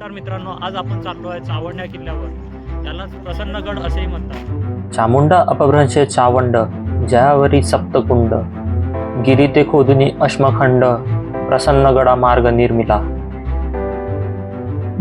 नमस्कार मित्रांनो आज आपण चाललो आहे चावंड्या किल्ल्यावर. त्यालाच प्रसन्नगड असेही म्हणतात. चामुंडा अपभ्रंश चावंड जयावरी सप्तकुंड गिरी ते खोदुनी अश्मखंड प्रसन्नगडा मार्ग निर्मिला.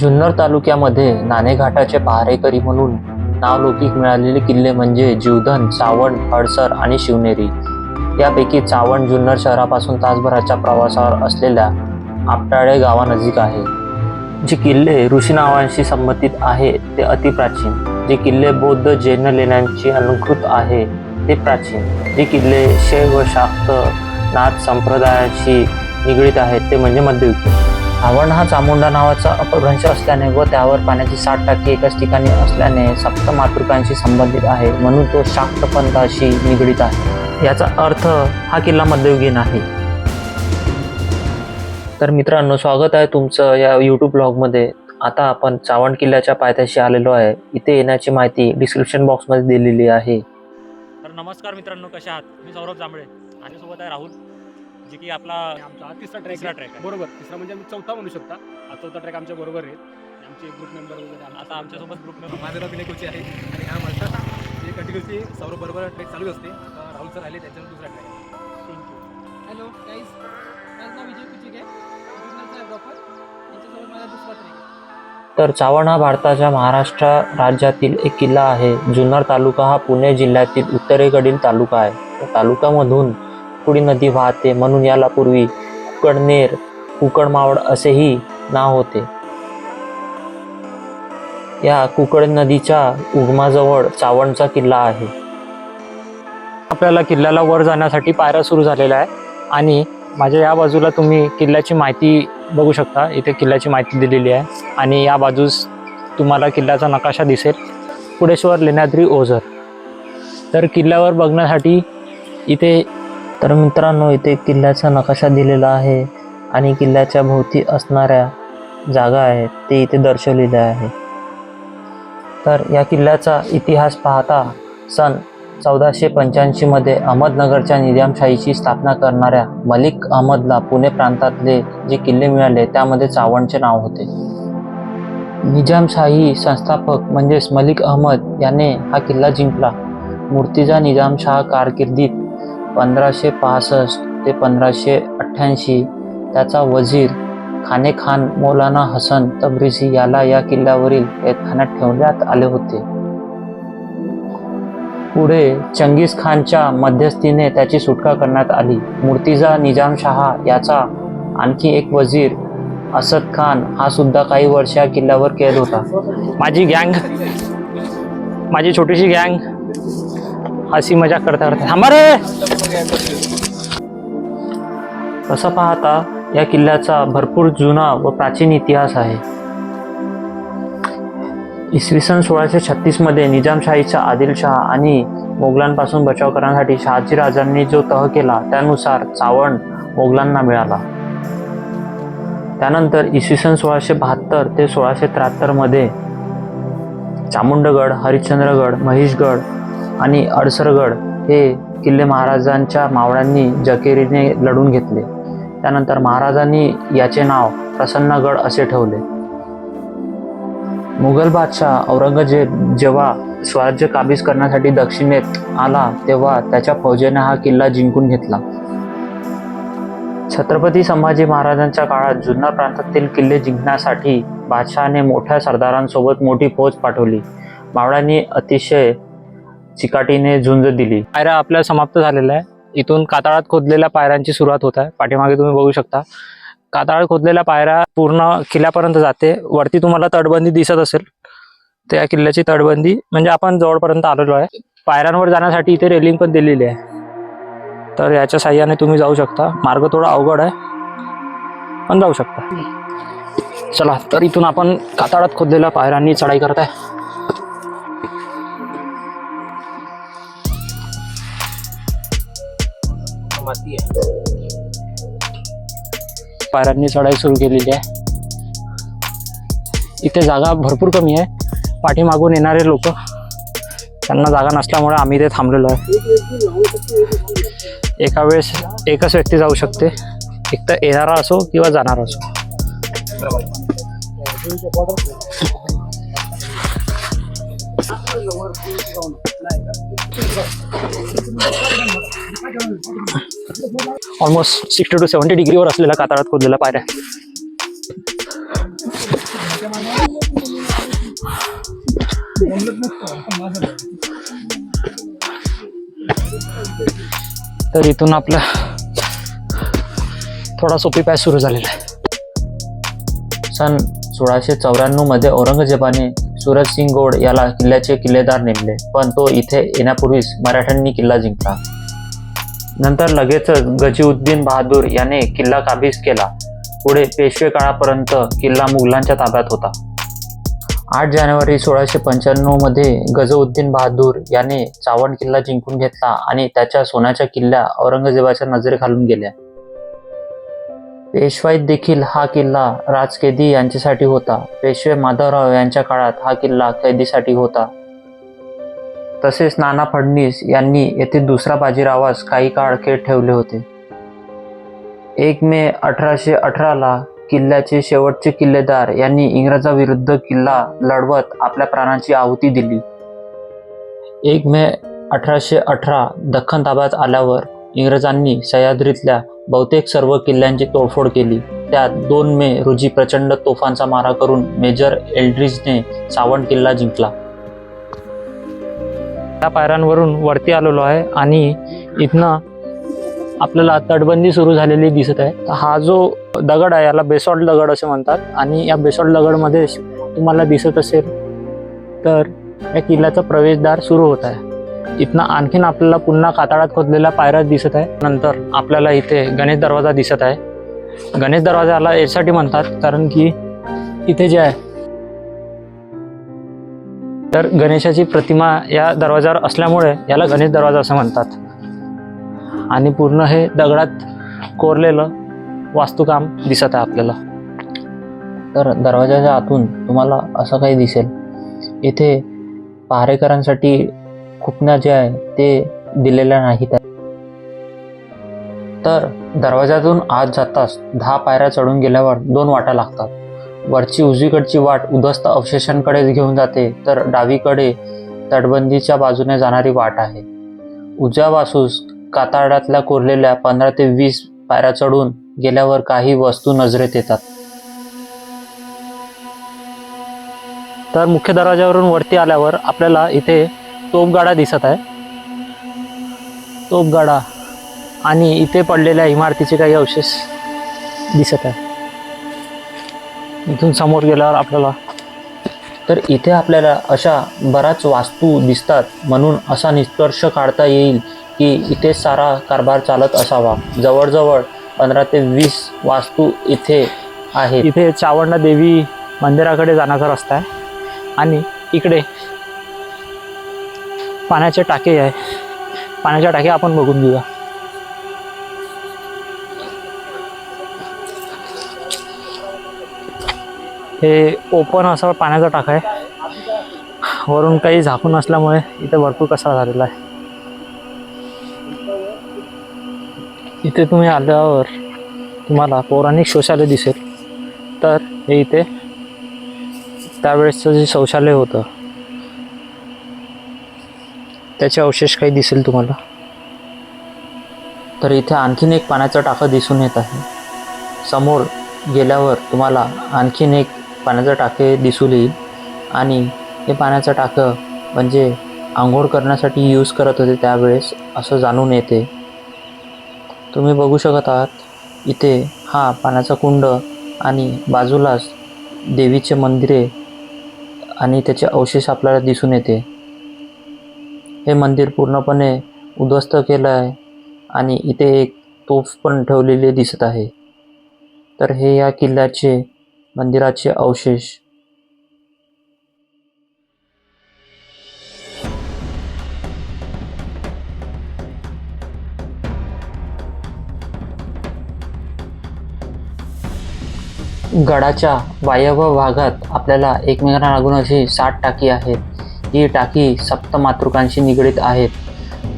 जुन्नर तालुक्यामध्ये नाणेघाटाचे पहारेकरी म्हणून नावलौकिक मिळालेले किल्ले म्हणजे जीवधन चावंड हडसर आणि शिवनेरी. यापैकी चावंड जुन्नर शहरापासून तासभराच्या प्रवासावर असलेल्या आपटाळे गावानजीक आहे. जे किल्ले ऋषी नावांशी संबंधित आहे ते अतिप्राचीन जे किल्ले बौद्ध जैन लेण्यांची अलंकृत आहे ते प्राचीन. जे किल्ले शैव व शाक्त नाथ संप्रदायाशी निगडीत आहेत ते म्हणजे मध्ययुगीन. आवण हा चामुंडा नावाचा अपभ्रंश असल्याने व त्यावर पाण्याची साठ टक्के एकाच ठिकाणी असल्याने सप्त मातृकांशी संबंधित आहे म्हणून तो शाक्त पंथाशी निगडीत आहे. याचा अर्थ हा किल्ला मध्ययुगीन आहे. तर मित्रांनो स्वागत आहे तुमचं या यूट्यूब ब्लॉगमध्ये आता आपण चावंड किल्ल्याच्या पायथ्याशी आलेलो आहे. इथे येण्याची माहिती डिस्क्रिप्शन बॉक्समध्ये दिलेली आहे. तर नमस्कार मित्रांनो कशा आहात? मी सौरभ जांभळे. माझ्यासोबत आहे राहुल जे की आपला आमचा हा तिसरा ट्रॅक तिसरा ट्रॅक आहे. बरोबर. तिसरा म्हणजे आम्ही चौथा म्हणू शकता. हा चौथा ट्रॅक आमच्या बरोबर आहे. आमचे ग्रुप मेंबर वगैरे आता आमच्यासोबत ग्रुप मेंबर माझं नाव विनय कोची आहे. आणि हा माझा म्हणजे कंटिन्युअसली सौरभ बरोबर ट्रेक चालू असते. आता राहुल सर आले त्याच्यावर दुसरा track thank you hello guys Vijay Kuchik आहे जुन्नरचा प्रॉपर यांच्यासोबत माझा दुसरा ट्रेक आहे. तर चावण हा भारताच्या महाराष्ट्र राज्यातील एक किल्ला आहे. जुन्नर तालुका हा पुणे जिल्ह्यातील उत्तरेकडील तालुका आहे. तालुकामधून तालुक्यामधून कुडी नदी वाहते म्हणून याला पूर्वी कुकडनेर कुकडमावळ असेही नाव होते. या कुकड नदीच्या उगमाजवळ चावणचा किल्ला आहे. आपल्याला किल्ल्याला वर जाण्यासाठी पायऱ्या सुरू झालेल्या आहे आणि माझ्या या बाजूला तुम्ही किल्ल्याची माहिती बघू शकता. इथे किल्ल्याची माहिती दिलेली आहे. आणि या बाजूस तुम्हाला किल्ल्याचा नकाशा दिसेल. पुढेश्वर लेण्याद्री ओझर. तर किल्ल्यावर बघण्यासाठी इथे तर मित्रांनो इथे किल्ल्याचा नकाशा दिलेला आहे. आणि किल्ल्याच्या भोवती असणाऱ्या जागा आहेत. ते इथे दर्शवलेल्या आहे. तर या किल्ल्याचा इतिहास पाहता सन चौदाशे पंच्याऐंशीमध्ये अहमदनगरच्या निजामशाहीची स्थापना करणाऱ्या मलिक अहमदला पुणे प्रांतातले जे किल्ले मिळाले त्यामध्ये चावणचे नाव होते. निजामशाही संस्थापक म्हणजेच मलिक अहमद याने हा किल्ला जिंकला. मूर्तिजा निजामशाह कारकिर्दीत पंधराशे पासष्ट ते पंधराशे अठ्ठ्याऐंशी त्याचा वजीर खाने खान मौलाना हसन तब्रिझी याला या किल्ल्यावरील कैदखान्यात ठेवण्यात आले होते. पुढे चंगीज खानच्या मध्यस्थीने त्याची सुटका करण्यात आली. मूर्तिजा निजामशहा याचा आणखी एक वजीर असद खान हा सुद्धा काही वर्ष या किल्ल्यावर कैद होता. माझी गँग माझी छोटीशी गँग हसी मजा करता करता थांबा रे! तसं पाहता या किल्ल्याचा भरपूर जुना व प्राचीन इतिहास आहे. इसवी सन सोळाशे छत्तीसमध्ये निजामशाहीचा आदिलशहा आणि मोगलांपासून बचाव करण्यासाठी शहाजी राजांनी जो तह केला त्यानुसार चावण मोगलांना मिळाला. त्यानंतर इसवी सन सोळाशे बहात्तर ते सोळाशे त्र्याहत्तरमध्ये चामुंडगड हरिश्चंद्रगड महेशगड आणि अडसरगड हे किल्ले महाराजांच्या मावळ्यांनी जकेरीने लढून घेतले. त्यानंतर महाराजांनी याचे नाव प्रसन्नगड असे ठेवले. मुघल बादशाह औरंगजेब जेव्हा स्वराज्य काबीज करण्यासाठी दक्षिणेत आला तेव्हा त्याच्या फौजेने हा किल्ला जिंकून घेतला. छत्रपती संभाजी महाराजांच्या काळात जुन्नर प्रांतातील किल्ले जिंकण्यासाठी बादशहाने मोठ्या सरदारांसोबत मोठी फौज पाठवली. मावळ्यांनी अतिशय चिकाटीने झुंज दिली. पायऱ्या आपल्या समाप्त झालेल्या आहे इथून कातळात खोदलेल्या पायऱ्यांची सुरुवात होत आहे. पाठीमागे तुम्ही बघू शकता. कातळात खोदलेल्या पायऱ्या पूर्ण किल्ल्यापर्यंत जाते. वरती तुम्हाला तटबंदी दिसत असेल. तर या किल्ल्याची तटबंदी म्हणजे आपण जवळपर्यंत आलेलो आहे. पायऱ्यांवर जाण्यासाठी इथे रेलिंग पण दिलेली आहे. तर याच्या साह्याने तुम्ही जाऊ शकता. मार्ग थोडा अवघड आहे. पण जाऊ शकता. चला तर इथून आपण कातळात खोदलेल्या पायऱ्यांनी चढाई करत आहे. पायऱ्यांनी चढाई सुरू केलेली आहे. इथे जागा भरपूर कमी आहे. पाठीमागून येणारे लोक त्यांना जागा नसल्यामुळे आम्ही इथे थांबलेलो आहे. एका वेळेस एकच व्यक्ती जाऊ शकते. एक तर येणारा असो किंवा जाणारा असो. ऑलमोस्ट सिक्स्टी टू सेव्हन्टी डिग्रीवर असलेला कातारात खोदलेला पायऱ्या. तर इथून आपला थोडा सोपी पॅच सुरू झालेला आहे. सन सोळाशे चौऱ्याण्णवमध्ये औरंगजेबाने सूरज सिंग गोड याला किल्ल्याचे किल्लेदार नेमले पण तो इथे येण्यापूर्वीच मराठ्यांनी किल्ला जिंकला. नंतर लगेचच गजीउद्दीन बहादूर याने किल्ला काबीज केला. पुढे पेशवे काळापर्यंत किल्ला मुघलांच्या ताब्यात होता. आठ जानेवारी सोळाशे पंच्याण्णवमध्ये गजउद्दीन बहादूर याने चावण किल्ला जिंकून घेतला आणि त्याच्या सोन्याच्या किल्ल्या औरंगजेबाच्या नजरेखालून गेल्या. पेशवाईत देखील हा किल्ला राजकैदी यांच्यासाठी होता. पेशवे माधवराव यांच्या काळात हा किल्ला कैदीसाठी होता. तसेच नाना फडणीस यांनी येथे दुसरा बाजीरावास काही काळ खेळ ठेवले होते. एक मे अठराशे अठराला किल्ल्याचे शेवटचे किल्लेदार यांनी इंग्रजाविरुद्ध किल्ला लढवत आपल्या प्राणांची आहुती दिली. एक मे अठराशे अठरा दख्खन ताब्यात आल्यावर इंग्रजांनी सह्याद्रीतल्या बहुतेक सर्व किल्ल्यांची तोडफोड केली. त्यात दोन मे रोजी प्रचंड तोफांचा मारा करून मेजर एल्ड्रिजने सावंत किल्ला जिंकला. त्या पायऱ्यांवरून वरती आलेलो आहे आणि इथनं आपल्याला तटबंदी सुरू झालेली दिसत आहे. हा जो दगड आहे याला बेसॉल्ट दगड असे म्हणतात आणि या बेसॉल्ट दगडमध्ये तुम्हाला दिसत असेल तर या किल्ल्याचा प्रवेशद्वार सुरू होत आहे. इथनं आणखीन आपल्याला पुन्हा कातळात खोदलेल्या पायऱ्या दिसत आहे. नंतर आपल्याला इथे गणेश दरवाजा दिसत आहे. गणेश दरवाजाला यासाठी म्हणतात कारण की इथे जे आहे तर गणेशाची प्रतिमा या दरवाजावर असल्यामुळे याला गणेश दरवाजा असं म्हणतात. आणि पूर्ण हे दगडात कोरलेलं वास्तुकाम दिसत आहे आपल्याला. तर दरवाजाच्या आतून तुम्हाला असं काही दिसेल. इथे पहारेकरांसाठी खुपण्या जे आहे ते दिलेल्या नाहीत तर. दरवाजातून आत जाताच दहा पायऱ्या चढून गेल्यावर दोन वाटा लागतात. वरची उजवीकडची वाट उद्ध्वस्त अवशेषांकडे घेऊन जाते तर डावीकडे तटबंदीच्या बाजूने जाणारी वाट आहे. उजव्या बाजूस काताडातल्या कोरलेल्या पंधरा ते वीस पायऱ्या चढून गेल्यावर काही वस्तू नजरेत येतात. तर मुख्य दरवाजावरून वरती आल्यावर आपल्याला इथे तोपगाडा दिसत आहे. तोपगाडा आणि इथे पडलेल्या इमारतीचे काही अवशेष दिसत आहे. इथून समोर गेल्यावर आपल्याला तर इथे आपल्याला अशा बऱ्याच वास्तू दिसतात म्हणून असा निष्कर्ष काढता येईल की इथे सारा कारभार चालत असावा. जवळजवळ पंधरा ते वीस वास्तू इथे आहे इथे चावंडा देवी मंदिराकडे जाण्याचा रस्ता आहे. आणि इकडे पाण्याचे टाके आहे. पाण्याच्या टाके आपण बघून घेऊया. हे ओपन असा पाण्याचा टाका आहे. वरून काही झाकून असल्यामुळे इथे भरपूर कसा झालेला आहे. इथे तुम्ही आल्यावर तुम्हाला पौराणिक शौचालय दिसेल. तर हे इथे त्यावेळेसचं जे शौचालय होतं त्याचे अवशेष काही दिसेल तुम्हाला. तर इथे आणखीन एक पाण्याचं टाकं दिसून येत आहे. समोर गेल्यावर तुम्हाला आणखीन एक पाण्याचं टाके दिसून येईल आणि हे पाण्याचं टाकं म्हणजे आंघोळ करण्यासाठी यूज करत होते त्यावेळेस असं जाणून येते. तुम्ही बघू शकत आहात इथे हा पाण्याचा कुंड आणि बाजूलाच देवीचे मंदिरे आणि त्याचे अवशेष आपल्याला दिसून येते. हे मंदिर पूर्णपणे उद्ध्वस्त केलं आहे आणि इथे एक तोफ पण ठेवलेली दिसत आहे. तर हे या किल्ल्याचे मंदिराचे अवशेष. गडाच्या वायव्य भागात आपल्याला एकमेकांना लागून अशी साठ टाकी आहेत ही टाकी सप्तमातृकांशी निगडीत आहेत.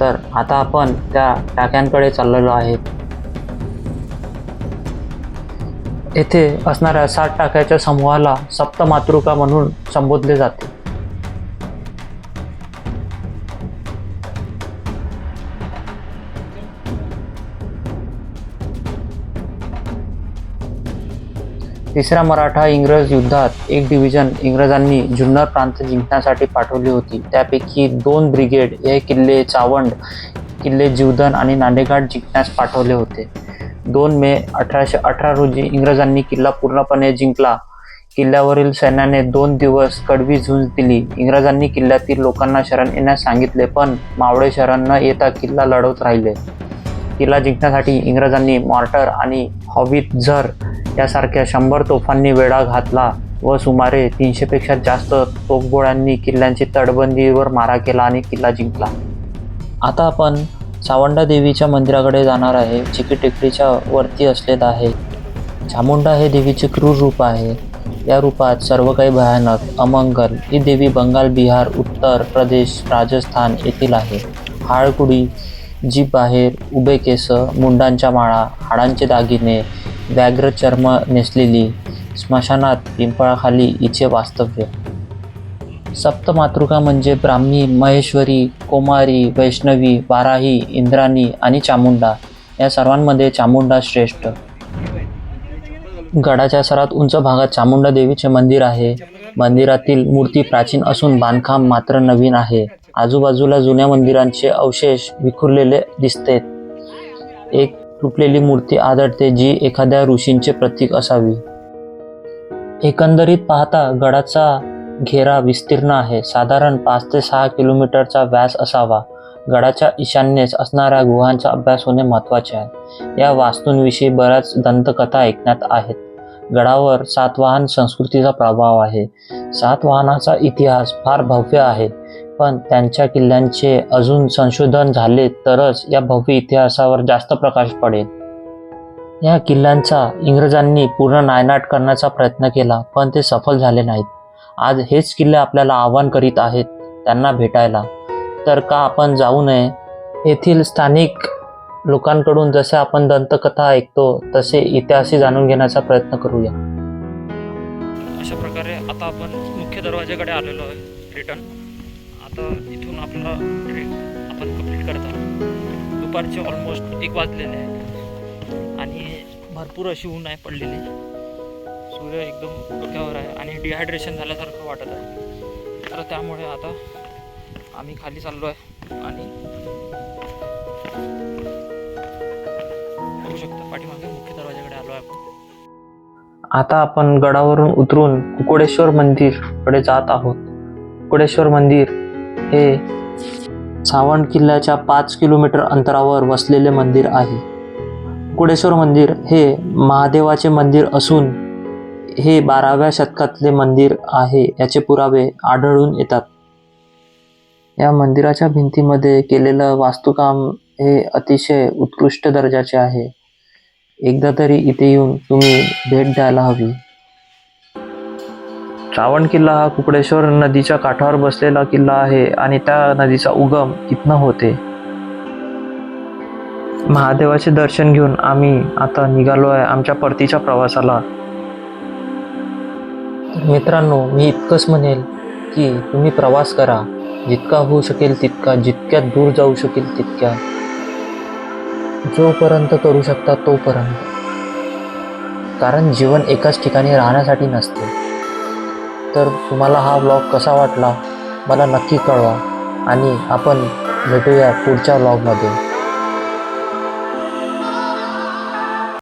तर आता आपण त्या टाक्यांकडे चाललेलो आहेत येथे असणाऱ्या सात टाक्याच्या समूहाला सप्तमातृका म्हणून संबोधले जाते. तिसऱ्या मराठा इंग्रज युद्धात एक डिव्हिजन इंग्रजांनी जुन्नर प्रांत जिंकण्यासाठी पाठवली होती. त्यापैकी दोन ब्रिगेड हे किल्ले चावंड किल्ले जीवधन आणि नांदेघाट जिंकण्यास पाठवले होते. दोन मे अठराशे अठरा रोजी इंग्रजांनी किल्ला पूर्णपणे जिंकला. किल्ल्यावरील सैन्याने दोन दिवस कडवी झुंज दिली. इंग्रजांनी किल्ल्यातील लोकांना शरण येण्यास सांगितले पण मावळे शरण न येता किल्ला लढवत राहिले. किल्ला जिंकण्यासाठी इंग्रजांनी मॉर्टर आणि हॉवित झर यासारख्या शंभर तोफांनी वेढा घातला व सुमारे तीनशेपेक्षा जास्त तोफगोळ्यांनी किल्ल्यांची तटबंदीवर मारा केला आणि किल्ला जिंकला. आता आपण चावंडा देवीच्या मंदिराकडे जाणार आहे. चिकी टेकडीच्या वरती असलेलं आहे. चामुंडा हे देवीचे क्रूर रूप आहे. या रूपात सर्व काही भयानक अमंगल ही देवी बंगाल बिहार उत्तर प्रदेश राजस्थान येथील आहे. हाळकुडी जी बाहेर उभे केस मुंडांच्या माळा हाडांचे दागिने व्याघ्र चर्म नेसलेली स्मशानात पिंपळाखाली हिचे वास्तव्य. सप्तमातृका म्हणजे ब्राह्मी महेश्वरी कोमारी वैष्णवी बाराही इंद्राणी आणि चामुंडा. या सर्वांमध्ये चामुंडा श्रेष्ठ. गडाच्या सर्वात उंच भागात चामुंडा देवीचे मंदिर आहे. मंदिरातील मूर्ती प्राचीन असून बांधकाम मात्र नवीन आहे. आजूबाजूला जुन्या मंदिरांचे अवशेष विखुरलेले दिसते एक तुटलेली मूर्ती आढळते जी एखाद्या ऋषींचे प्रतीक असावी. एकंदरीत पाहता गडाचा घेरा विस्तीर्ण आहे. साधारण पाच ते सहा किलोमीटरचा व्यास असावा. गडाच्या ईशान्येस असणाऱ्या गुहांचा अभ्यास होणे महत्त्वाचे आहे. या वास्तूंविषयी बऱ्याच दंतकथा ऐकण्यात आहेत. गडावर सातवाहन संस्कृतीचा प्रभाव आहे. सातवाहनाचा इतिहास फार भव्य आहे. पण त्यांच्या किल्ल्यांचे अजून संशोधन झाले तरच या भव्य इतिहासावर जास्त प्रकाश पडेल. या किल्ल्यांचा इंग्रजांनी पूर्ण नायनाट करण्याचा प्रयत्न केला पण ते सफल झाले नाहीत. आज हेच किल्ले आपल्याला आव्हान करीत आहेत त्यांना भेटायला. तर का आपण जाऊ नये? येथील स्थानिक लोकांकडून जसे आपण दंतकथा ऐकतो तसे इतिहासही जाणून घेण्याचा प्रयत्न करूया. अशा प्रकारे आता आपण मुख्य दरवाज्याकडे आलेलो आहे रिटर्न. आता इथून आपल्याला ट्रेक आपण कंप्लीट करता दुपारचे ऑलमोस्ट एक वाजलेले आहे आणि भरपूर अशी ऊन आहे पडलेली. सूर्य एकदम डोक्यावर आहे आणि डिहायड्रेशन झाल्यासारखं वाटत आहे. तर त्यामुळे आता आम्ही खाली चाललो आहे आणि बघू शकता पाठीमागे मुख्य दरवाजाकडे आलो आहे आपण. आता आपण गडावरून उतरून कुकोडेश्वर मंदिरकडे जात आहोत. कुकोडेश्वर मंदिर हे सावण किल्ल्याच्या पाच किलोमीटर अंतरावर वसलेले मंदिर आहे. कुडेश्वर मंदिर हे महादेवाचे मंदिर असून हे बाराव्या शतकातले मंदिर आहे याचे पुरावे आढळून येतात. या मंदिराच्या भिंतीमध्ये केलेलं वास्तुकाम हे अतिशय उत्कृष्ट दर्जाचे आहे. एकदा तरी इथे येऊन तुम्ही भेट द्यायला हवी. श्रावण किल्ला हा कुकडेश्वर नदीच्या काठावर बसलेला किल्ला आहे आणि त्या नदीचा उगम इथनं होते. महादेवाचे दर्शन घेऊन आम्ही आता निघालो आहे आमच्या परतीच्या प्रवासाला. मित्रांनो मी इतकंच म्हणेल की तुम्ही प्रवास करा. जितका होऊ शकेल तितका जितक्या दूर जाऊ शकेल तितक्या. जोपर्यंत करू शकता तोपर्यंत. कारण जीवन एकाच ठिकाणी राहण्यासाठी नसते. तर तुम्हाला हा ब्लॉग कसा वाटला? मला नक्की कळवा. आणि आपण भेटूया पुढच्या ब्लॉगमध्ये